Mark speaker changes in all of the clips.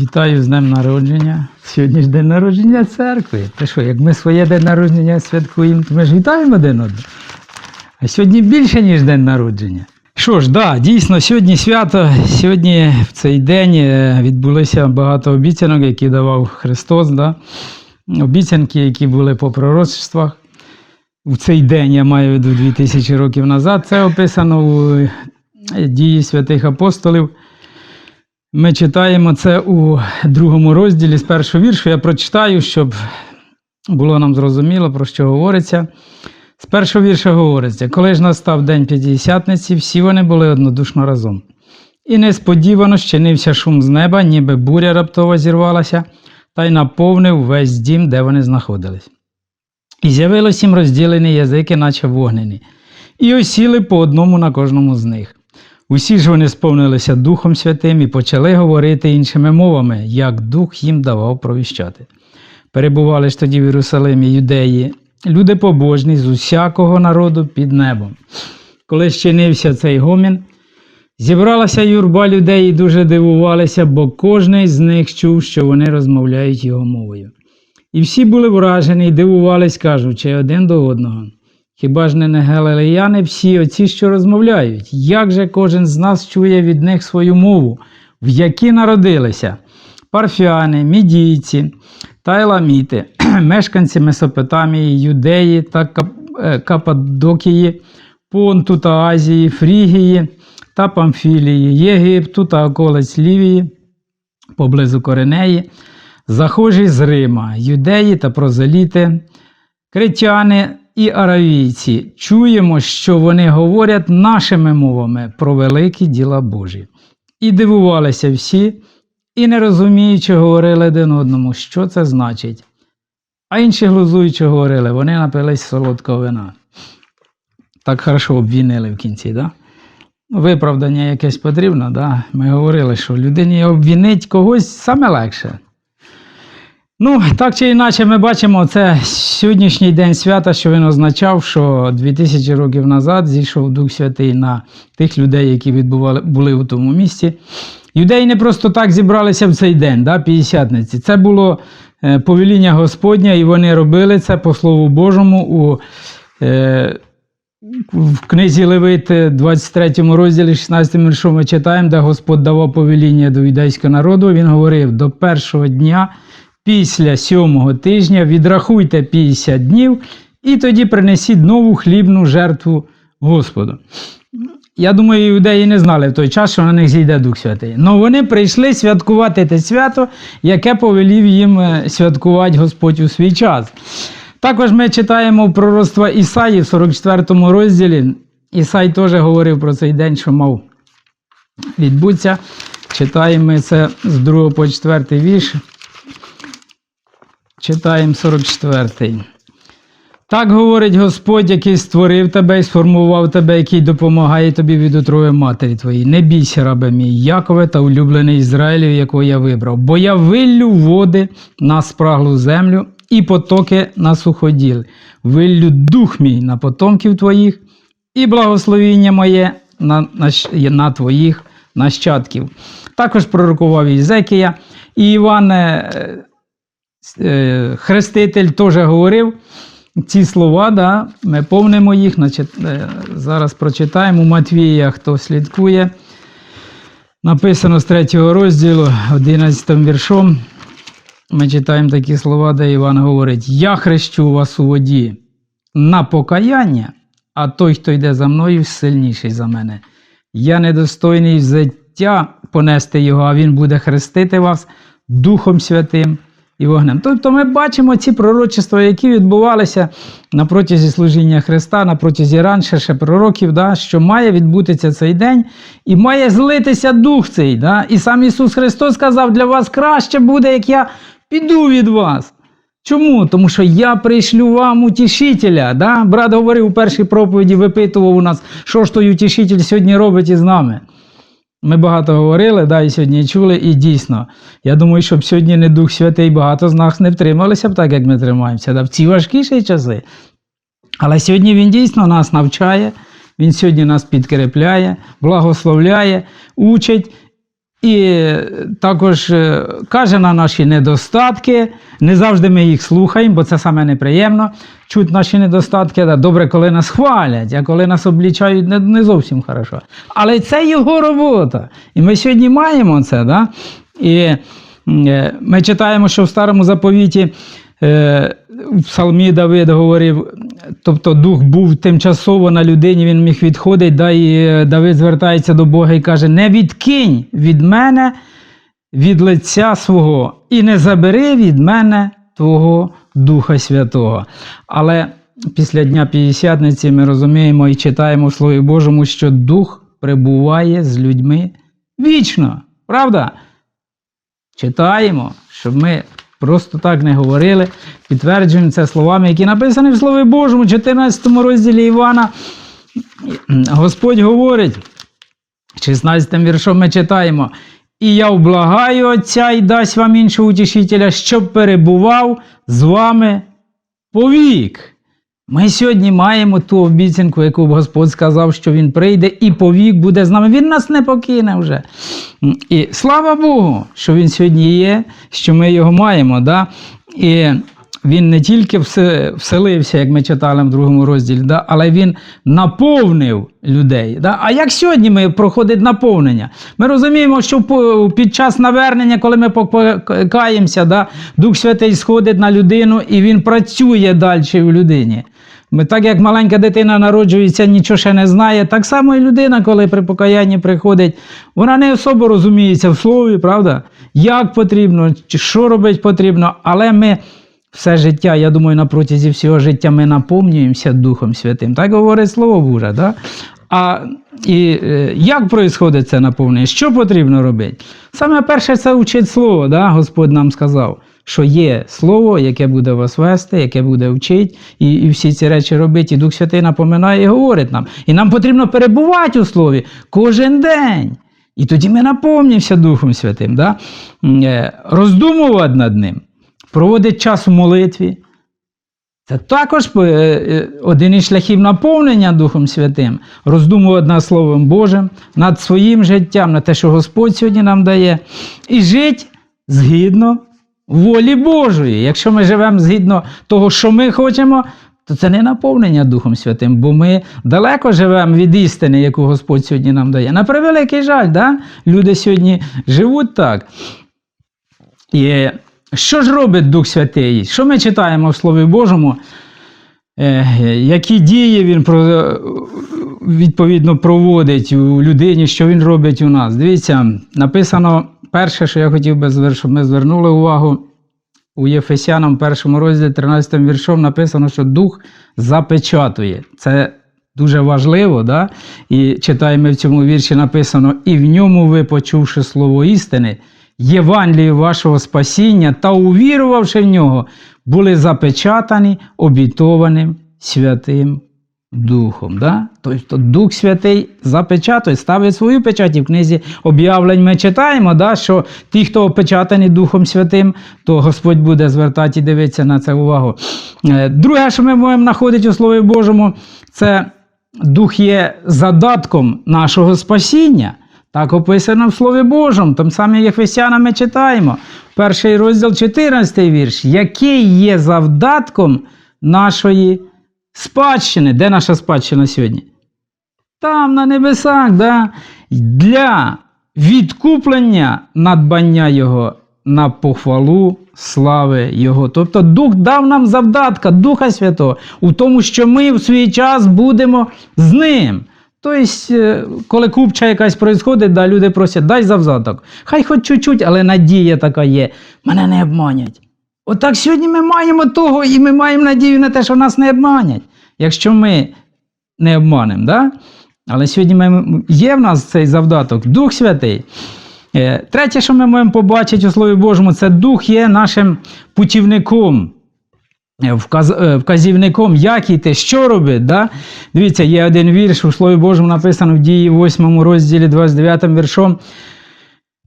Speaker 1: Вітаю з днем народження. Сьогодні ж день народження церкви. Ти що, як ми своє день народження святкуємо, то ми ж вітаємо один одного. А сьогодні більше, ніж день народження. Що ж, да, дійсно, сьогодні свято. Сьогодні в цей день е, відбулося багато обіцянок, які давав Христос. Да? Обіцянки, які були по пророцтвах. В цей день я маю в виду 2000 років назад. Це описано у е, дії святих апостолів. Ми читаємо це у другому розділі з першого віршу. Я прочитаю, щоб було нам зрозуміло, про що говориться. З першого вірша говориться: коли ж настав день п'ятдесятниці, всі вони були однодушно разом. І несподівано щинився шум з неба, ніби буря раптово зірвалася, та й наповнив весь дім, де вони знаходились. І з'явилось їм розділені язики, наче вогнені, і осіли по одному на кожному з них. Усі ж вони сповнилися Духом Святим і почали говорити іншими мовами, як Дух їм давав провіщати. Перебували ж тоді в Єрусалимі юдеї, люди побожні з усякого народу під небом. Коли щинився цей гомін, зібралася юрба людей і дуже дивувалися, бо кожний з них чув, що вони розмовляють його мовою. І всі були вражені і дивувались, кажучи один до одного. Хіба ж не не галилеяни всі оці, що розмовляють? Як же кожен з нас чує від них свою мову, в якій народилися? Парфяни, мідійці та еламіти, мешканці Месопотамії, Юдеї та Кап- е, Кападокії, Понту та Азії, Фрігії та Памфілії, Єгипту та околиць Лівії, поблизу Коренеї, захожі з Рима, юдеї та прозеліти, критяни і аравійці. Чуємо, що вони говорять нашими мовами про великі діла Божі. І дивувалися всі, і не розуміючи, говорили один одному, що це значить. А інші глузуючи говорили, вони напились солодкого вина. Так хорошо обвінили в кінці, да? Виправдання якесь потрібно, да? Ми говорили, що людині обвінить когось саме легше. Ну, так чи інакше, ми бачимо, це сьогоднішній день свята, що він означав, що 2000 років назад зійшов Дух Святий на тих людей, які відбували, були у тому місці. Юдеї не просто так зібралися в цей день, да, п'ятдесятниці. Це було е, повеління Господнє, і вони робили це по Слову Божому у е, в книзі Левит, 23 розділі, 16 віршом ми читаємо, де Господь давав повеління до юдейського народу. Він говорив: до першого дня після сьомого тижня відрахуйте 50 днів і тоді принесіть нову хлібну жертву Господу. Я думаю, іудеї не знали в той час, що на них зійде Дух Святий. Але вони прийшли святкувати те свято, яке повелів їм е, святкувати Господь у свій час. Також ми читаємо пророцтва Ісаї в 44 розділі. Ісай теж говорив про цей день, що мав відбутися. Читаємо це з 2 по 4 вірш. Читаємо 44-й. Так говорить Господь, який створив тебе і сформував тебе, який допомагає тобі від утроби матері твоїй. Не бійся, рабе мій, Якове та улюблений Ізраїлів, якого я вибрав, бо я виллю води на спраглу землю і потоки на суходіл. Виллю дух мій на потомків твоїх, і благословіння моє на, на, на твоїх нащадків. Також пророкував Ізекія, і Іван е, е, Хреститель теж говорив ці слова, да, ми повнимо їх, значить, е, зараз прочитаємо у Матвія, хто слідкує. Написано з 3 розділу, 11 віршом. Ми читаємо такі слова, де Іван говорить: Я хрещу вас у воді на покаяння, а той, хто йде за мною, сильніший за мене. Я недостойний взяття понести його, а він буде хрестити вас Духом Святим і вогнем. Тобто ми бачимо ці пророчества, які відбувалися на протязі служіння Христа, на протязі раніше ще пророків, да, що має відбутися цей день і має злитися Дух цей. Да? І сам Ісус Христос сказав, для вас краще буде, як я піду від вас. Чому? Тому що я прийшлю вам утішителя. Да? Брат говорив у першій проповіді, випитував у нас, що ж той утішитель сьогодні робить із нами. Ми багато говорили, да, і сьогодні чули, і дійсно, я думаю, щоб сьогодні не Дух Святий, багато з нас не втрималися б так, як ми тримаємося, да, в ці важкіші часи. Але сьогодні Він дійсно нас навчає, Він сьогодні нас підкрепляє, благословляє, учить І також е, каже на наші недостатки. Не завжди ми їх слухаємо, бо це саме неприємно. Чуть наші недостатки. Добре, коли нас хвалять, а коли нас облічають, не, не зовсім хорошо. Але це його робота. І ми сьогодні маємо це. Да? І е, ми читаємо, що в старому заповіті. Е, В псалмі Давид говорив, тобто дух був тимчасово на людині, він міг відходити, да, і е, Давид звертається до Бога і каже: Не відкинь від мене від лиця свого, і не забери від мене Твого Духа Святого. Але після Дня П'ятдесятниці ми розуміємо і читаємо в Слові Божому, що Дух пребуває з людьми вічно. Правда? Читаємо, щоб ми просто так не говорили, підтверджуємо це словами, які написані в Слові Божому, 14 розділі Івана. Господь говорить, 16 віршом ми читаємо. І я облагаю Отця і дасть вам іншого утішителя, щоб перебував з вами повік. Ми сьогодні маємо ту обіцянку, яку Господь сказав, що Він прийде і повік буде з нами. Він нас не покине вже. І слава Богу, що Він сьогодні є, що ми його маємо. Да? І він не тільки вселився, як ми читали в другому розділі, да? але він наповнив людей. Да? А як сьогодні ми проходить наповнення? Ми розуміємо, що під час навернення, коли ми покаємося, да? Дух Святий сходить на людину і він працює далі в людині. Ми, так як маленька дитина народжується, нічого ще не знає, так само і людина, коли при покаянні приходить, вона не особо розуміється в слові, правда? Як потрібно, що робити потрібно, але ми все життя, я думаю, на протязі всього життя ми наповнюємося Духом Святим. Так говорить Слово Боже. Да? А і е, як відбувається це наповнення? Що потрібно робити? Саме перше це вчить слово, да? Господь нам сказав, що є слово, яке буде вас вести, яке буде вчити, і, і всі ці речі робити. І Дух Святий напоминає і говорить нам. І нам потрібно перебувати у слові кожен день. І тоді ми наповнюємося Духом Святим, да? Е, роздумувати над ним, проводити час у молитві. Це також е, е, один із шляхів наповнення Духом Святим, роздумувати над Словом Божим, над своїм життям, на те, що Господь сьогодні нам дає, і жити згідно волі Божої. Якщо ми живемо згідно того, що ми хочемо, то це не наповнення Духом Святим, бо ми далеко живемо від істини, яку Господь сьогодні нам дає. На превеликий жаль, да? люди сьогодні живуть так. І що ж робить Дух Святий? Що ми читаємо в Слові Божому? Е, Які дії він відповідно проводить у людині, що він робить у нас? Дивіться, написано перше, що я хотів би, щоб ми звернули увагу. У Єфесянам, першому розділі 13 віршом написано, що Дух запечатує. Це дуже важливо, да? і читаємо в цьому вірші написано: і в ньому ви, почувши слово істини, Євангелію вашого спасіння та увірувавши в нього, були запечатані обітованим Святим Духом. Да? Тобто Дух Святий запечатує, ставить свою печать. І в книзі об'явлень ми читаємо, да, що ті, хто опечатані Духом Святим, то Господь буде звертати і дивитися на це увагу. Е, Друге, що ми можемо знаходити у Слові Божому, це Дух є задатком нашого спасіння. Так описано в Слові Божому, там самі Єфесяна ми читаємо. Перший розділ 14 вірш, який є завдатком нашої спадщини. Де наша спадщина сьогодні? Там, на небесах, да? для відкуплення надбання Його на похвалу слави Його. Тобто Дух дав нам завдатка Духа Святого у тому, що ми в свій час будемо з Ним. Тобто, е, коли купча якась происходить, да, люди просять, дай завзаток. Хай хоч чуть-чуть, але надія така є. Мене не обманять. Отак сьогодні ми маємо того, і ми маємо надію на те, що нас не обманять, якщо ми не обманемо. Да? Але сьогодні ми, є в нас цей завдаток, Дух Святий. Е, Третє, що ми можемо побачити у Слові Божому, це Дух є нашим путівником, е, вказ- е, вказівником, як іти, що робити. Да? Дивіться, є один вірш у Слові Божому написано в дії 8 розділі 29 віршом.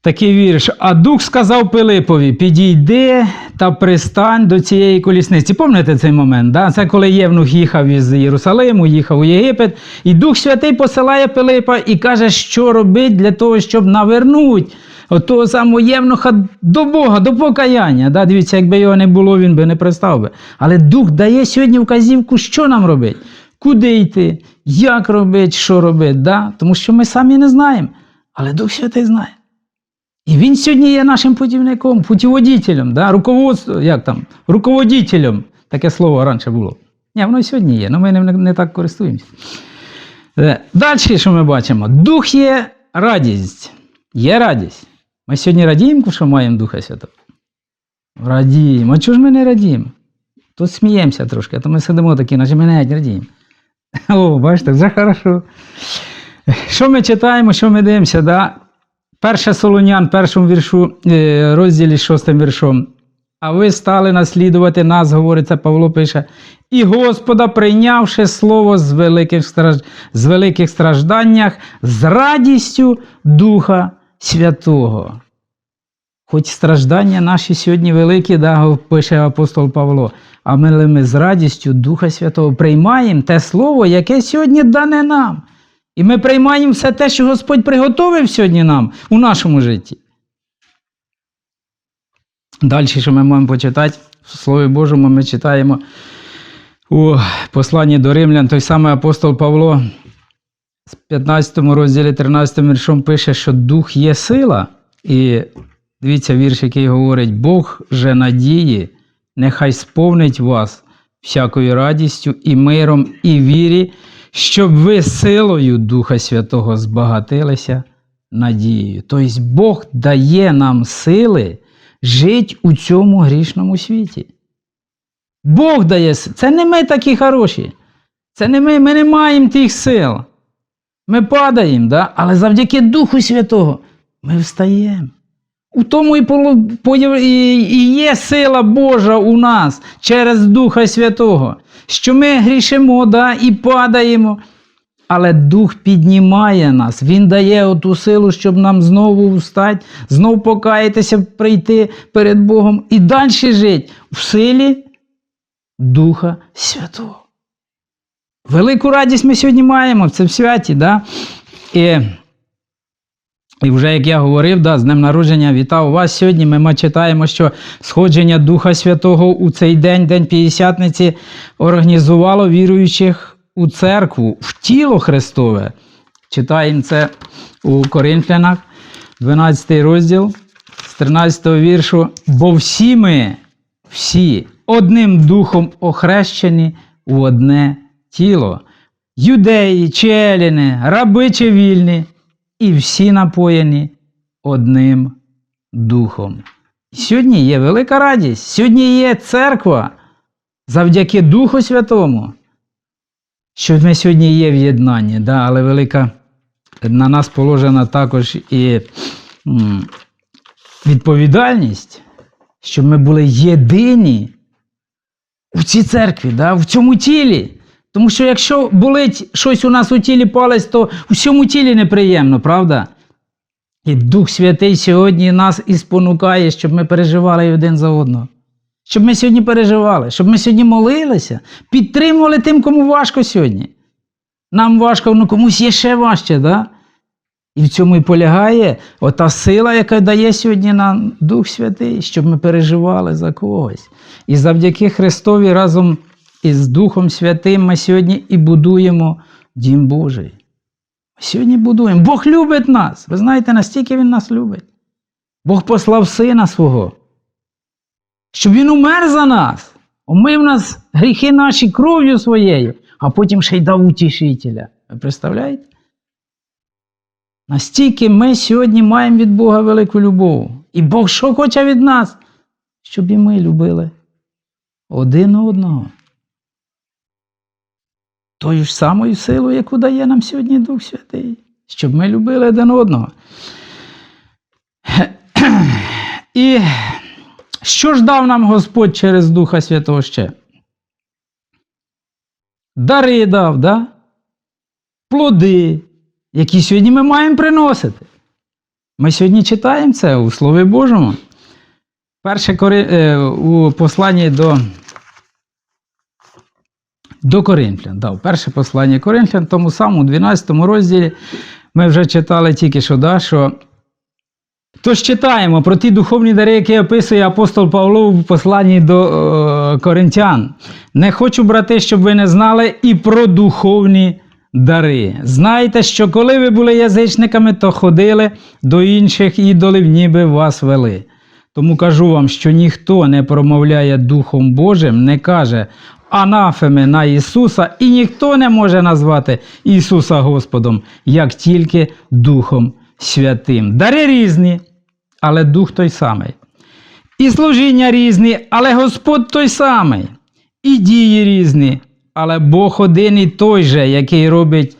Speaker 1: Такий вірш. А дух сказав Пилипові: підійди та пристань до цієї колісниці. Пам'ятаєте цей момент? Да? Це коли Євнух їхав із Єрусалиму, їхав у Єгипет, і Дух Святий посилає Пилипа і каже, що робить для того, щоб навернути того самого євнуха до Бога, до покаяння. Да? Дивіться, якби його не було, він би не пристав би. Але Дух дає сьогодні вказівку, що нам робити, куди йти, як робити, що робити. Да? Тому що ми самі не знаємо. Але Дух Святий знає. І він сьогодні є нашим путівником, путіводителем, да? руководство, як там, руководителем. Таке слово раніше було. Ні, воно і сьогодні є, але ми ним не, так користуємося. Далі, що ми бачимо? Дух є радість. Є радість. Ми сьогодні радіємо, що маємо Духа Святого. Радіємо. А чого ж ми не радіємо? Тут сміємося трошки, а то ми сидимо такі, наче ми навіть радіємо. О, бачите, вже хорошо. Що ми читаємо, що ми дивимося? Да? Перше Солонян, першому віршу, е, розділі шостим віршом. А ви стали наслідувати нас, говориться, Павло пише, і Господа, прийнявши слово з великих, страж... з великих стражданнях, з радістю Духа Святого. Хоч страждання наші сьогодні великі, да, пише апостол Павло, а ми, ми з радістю Духа Святого приймаємо те слово, яке сьогодні дане нам. І ми приймаємо все те, що Господь приготовив сьогодні нам у нашому житті. Далі, що ми маємо почитати, в Слові Божому ми читаємо у посланні до римлян, той самий апостол Павло з 15 розділі 13 віршом пише, що дух є сила. І дивіться вірш, який говорить: Бог же надії, нехай сповнить вас всякою радістю і миром, і вірі, щоб ви силою Духа Святого збагатилися надією. Тобто Бог дає нам сили жити у цьому грішному світі. Бог дає сили. Це не ми такі хороші. Це не ми, ми не маємо тих сил. Ми падаємо, да? але завдяки Духу Святого ми встаємо. У тому і, є сила Божа у нас через Духа Святого, що ми грішимо да, і падаємо. Але Дух піднімає нас, Він дає оту силу, щоб нам знову встати, знову покаятися, прийти перед Богом і далі жити в силі Духа Святого. Велику радість ми сьогодні маємо, в святі. Да? І, і вже як я говорив, да, з днем народження вітав вас сьогодні. Ми читаємо, що сходження Духа Святого у цей день, День П'ятдесятниці, організувало віруючих у церкву, в тіло Христове. Читаємо це у Коринфянах, 12 розділ, з 13 віршу. Бо всі ми, всі одним духом охрещені у одне тіло. Юдеї, челіни, раби чи вільні, і всі напоєні одним духом. Сьогодні є велика радість, сьогодні є церква завдяки Духу Святому що ми сьогодні є в єднанні, да, але велика на нас положена також і відповідальність, щоб ми були єдині у цій церкві, да, в цьому тілі. Тому що якщо болить щось у нас у тілі палець, то всьому тілі неприємно, правда? І Дух Святий сьогодні нас і спонукає, щоб ми переживали один за одного. Щоб ми сьогодні переживали, щоб ми сьогодні молилися, підтримували тим, кому важко сьогодні. Нам важко, ну комусь є ще важче, да? І в цьому і полягає ота сила, яка дає сьогодні нам Дух Святий, щоб ми переживали за когось. І завдяки Христові разом із Духом Святим ми сьогодні і будуємо Дім Божий. Ми сьогодні будуємо. Бог любить нас. Ви знаєте, настільки Він нас любить. Бог послав Сина свого щоб він умер за нас, омив нас гріхи наші кров'ю своєю, а потім ще й дав утішителя. Ви представляєте? Настільки ми сьогодні маємо від Бога велику любов. І Бог що хоче від нас? Щоб і ми любили один одного. Тою ж самою силою, яку дає нам сьогодні Дух Святий, щоб ми любили один одного. І що ж дав нам Господь через Духа Святого ще? Дари дав, да? плоди, які сьогодні ми маємо приносити. Ми сьогодні читаємо це у Слові Божому. Перше е, у посланні до до Коринфян. Да, перше послання Коринфян, тому самому 12 розділі ми вже читали тільки що, да, що Тож читаємо про ті духовні дари, які описує апостол Павло в посланні до е, коринтян. Не хочу, брати, щоб ви не знали і про духовні дари. Знайте, що коли ви були язичниками, то ходили до інших ідолів, ніби вас вели. Тому кажу вам, що ніхто не промовляє Духом Божим, не каже анафеми на Ісуса, і ніхто не може назвати Ісуса Господом, як тільки Духом Святим. Дари різні, але Дух той самий. І служіння різні, але Господь той самий. І дії різні, але Бог один і той же, який робить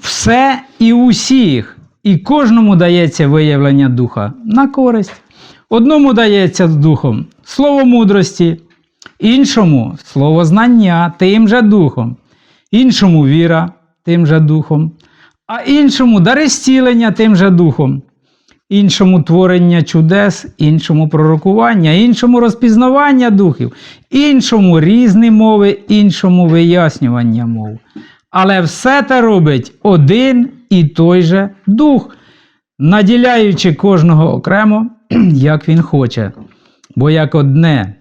Speaker 1: все і усіх, і кожному дається виявлення духа на користь. Одному дається духом слово мудрості, іншому слово знання тим же духом, іншому віра тим же духом, а іншому дари зцілення тим же духом, іншому творення чудес, іншому пророкування, іншому розпізнавання духів, іншому різні мови, іншому вияснювання мов. Але все те робить один і той же дух, наділяючи кожного окремо, як він хоче. Бо як одне,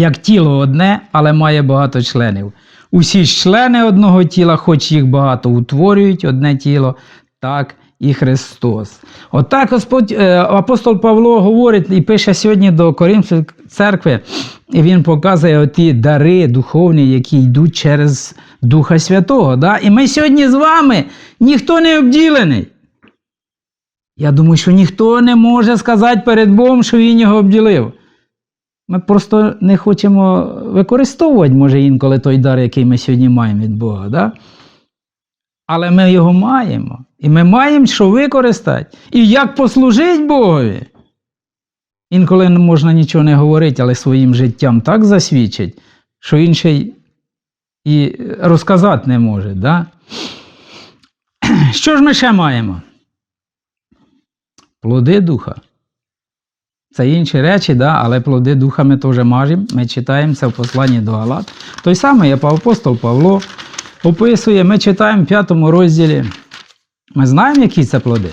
Speaker 1: як тіло одне, але має багато членів. Усі ж члени одного тіла, хоч їх багато утворюють одне тіло, так і Христос. Отак Господь, е, апостол Павло говорить і пише сьогодні до Коринфської церкви, і він показує оті дари духовні, які йдуть через Духа Святого. Да? І ми сьогодні з вами ніхто не обділений. Я думаю, що ніхто не може сказати перед Богом, що він його обділив. Ми просто не хочемо використовувати, може, інколи той дар, який ми сьогодні маємо від Бога. Да? Але ми його маємо. І ми маємо що використати. І як послужити Богові. Інколи не можна нічого не говорити, але своїм життям так засвідчить, що інший і розказати не може. Да? Що ж ми ще маємо? Плоди духа. Це інші речі, да, але плоди духа ми теж мажемо. Ми читаємо це в посланні до Галат. Той самий апостол Павло описує, ми читаємо в п'ятому розділі. Ми знаємо, які це плоди?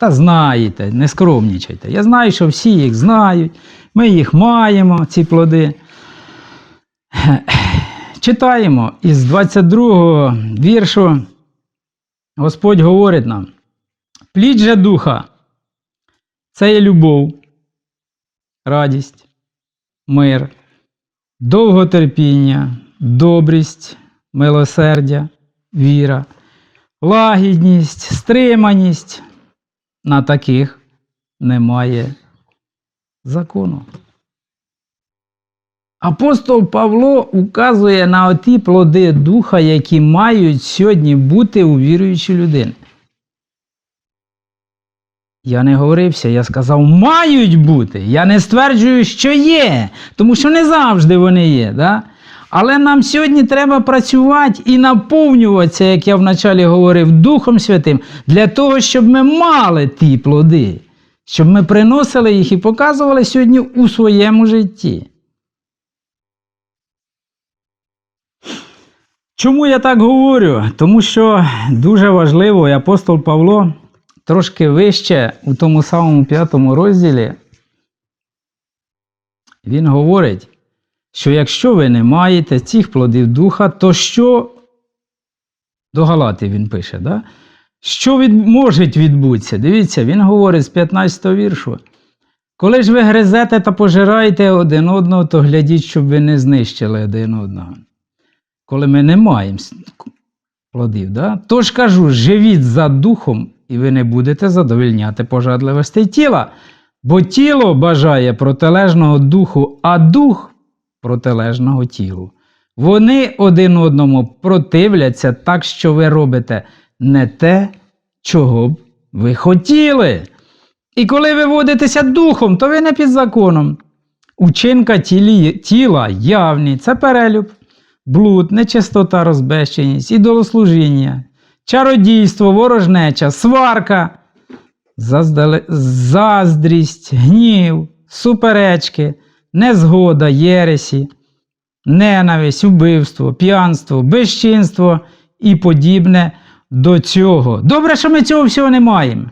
Speaker 1: Та знаєте, не скромнічайте. Я знаю, що всі їх знають, ми їх маємо, ці плоди. Читаємо із 22 віршу. Господь говорить нам: плід же духа. Це є любов, радість, мир, довготерпіння, добрість, милосердя, віра, лагідність, стриманість. На таких немає закону. Апостол Павло указує на оті плоди духа, які мають сьогодні бути у віруючій людини. Я не говорився, я сказав, мають бути. Я не стверджую, що є, тому що не завжди вони є. Да? Але нам сьогодні треба працювати і наповнюватися, як я вначалі говорив, Духом Святим, для того, щоб ми мали ті плоди, щоб ми приносили їх і показували сьогодні у своєму житті. Чому я так говорю? Тому що дуже важливо, і апостол Павло трошки вище у тому самому п'ятому розділі, він говорить, що якщо ви не маєте цих плодів духа, то що до Галати він пише, да? що від, може відбутися? Дивіться, він говорить з 15 віршу. Коли ж ви гризете та пожираєте один одного, то глядіть, щоб ви не знищили один одного. Коли ми не маємо плодів, да? тож кажу, живіть за духом, і ви не будете задовольняти пожадливостей тіла, бо тіло бажає протилежного духу, а дух протилежного тілу. Вони один одному противляться так, що ви робите не те, чого б ви хотіли. І коли ви водитеся духом, то ви не під законом. Учинка тілі, тіла явні це перелюб, блуд, нечистота, розбещеність, ідолослужіння, чародійство, ворожнеча, сварка, заздрість, гнів, суперечки, незгода, єресі, ненависть, убивство, п'янство, безчинство і подібне до цього. Добре, що ми цього всього не маємо.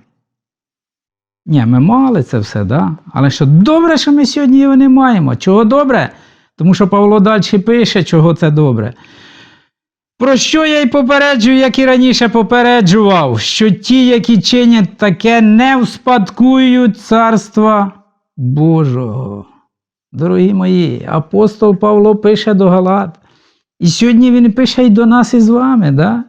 Speaker 1: Ні, ми мали це все, да? але що добре, що ми сьогодні його не маємо. Чого добре? Тому що Павло далі пише, чого це добре. Про що я й попереджую, як і раніше попереджував, що ті, які чинять таке, не вспадкують царства Божого. Дорогі мої, апостол Павло пише до Галат. І сьогодні він пише і до нас із вами, да?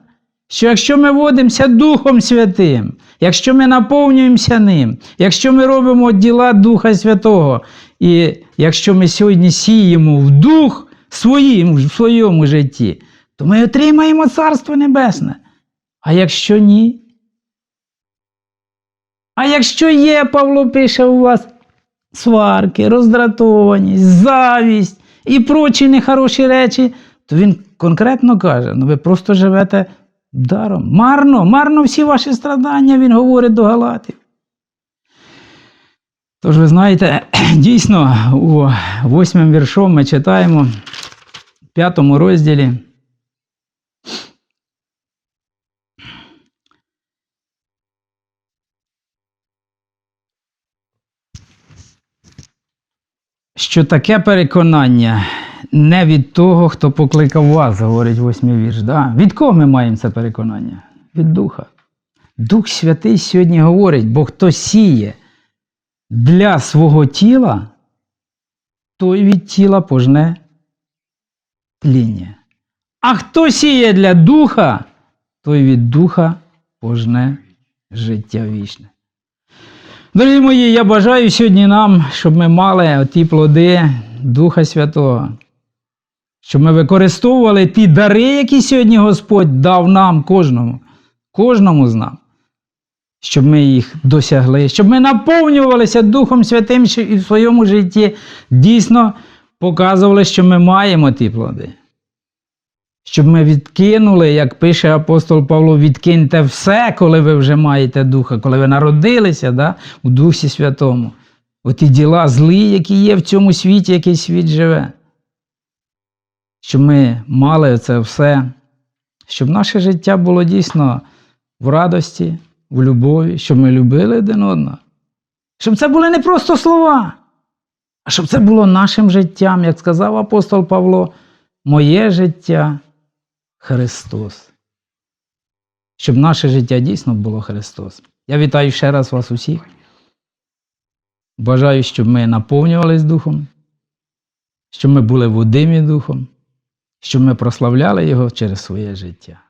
Speaker 1: що якщо ми водимося Духом Святим, якщо ми наповнюємося ним, якщо ми робимо діла Духа Святого, і якщо ми сьогодні сіємо в дух своїм, в своєму житті, то ми отримаємо Царство Небесне. А якщо ні? А якщо є, Павло пише у вас сварки, роздратованість, завість і прочі нехороші речі, то він конкретно каже: ну ви просто живете даром. Марно, марно всі ваші страдання, він говорить до Галатів. Тож, ви знаєте, дійсно, у восьмим віршом ми читаємо в п'ятому розділі. Що таке переконання не від того, хто покликав вас, говорить восьмий вірш. Да? Від кого ми маємо це переконання? Від Духа. Дух Святий сьогодні говорить, бо хто сіє для свого тіла, той від тіла пожне тління. А хто сіє для духа, той від духа пожне життя вічне. Дорогі мої, я бажаю сьогодні нам, щоб ми мали ті плоди Духа Святого, щоб ми використовували ті дари, які сьогодні Господь дав нам, кожному, кожному з нас, щоб ми їх досягли, щоб ми наповнювалися Духом Святим і в своєму житті дійсно показували, що ми маємо ті плоди. Щоб ми відкинули, як пише апостол Павло, відкиньте все, коли ви вже маєте духа, коли ви народилися да, у Дусі Святому. Оті діла злі, які є в цьому світі, який світ живе. Щоб ми мали це все, щоб наше життя було дійсно в радості, в любові, щоб ми любили один одного. Щоб це були не просто слова, а щоб це було нашим життям, як сказав апостол Павло, моє життя Христос. Щоб наше життя дійсно було Христос. Я вітаю ще раз вас усіх. Бажаю, щоб ми наповнювались Духом, щоб ми були водимі Духом, щоб ми прославляли Його через своє життя.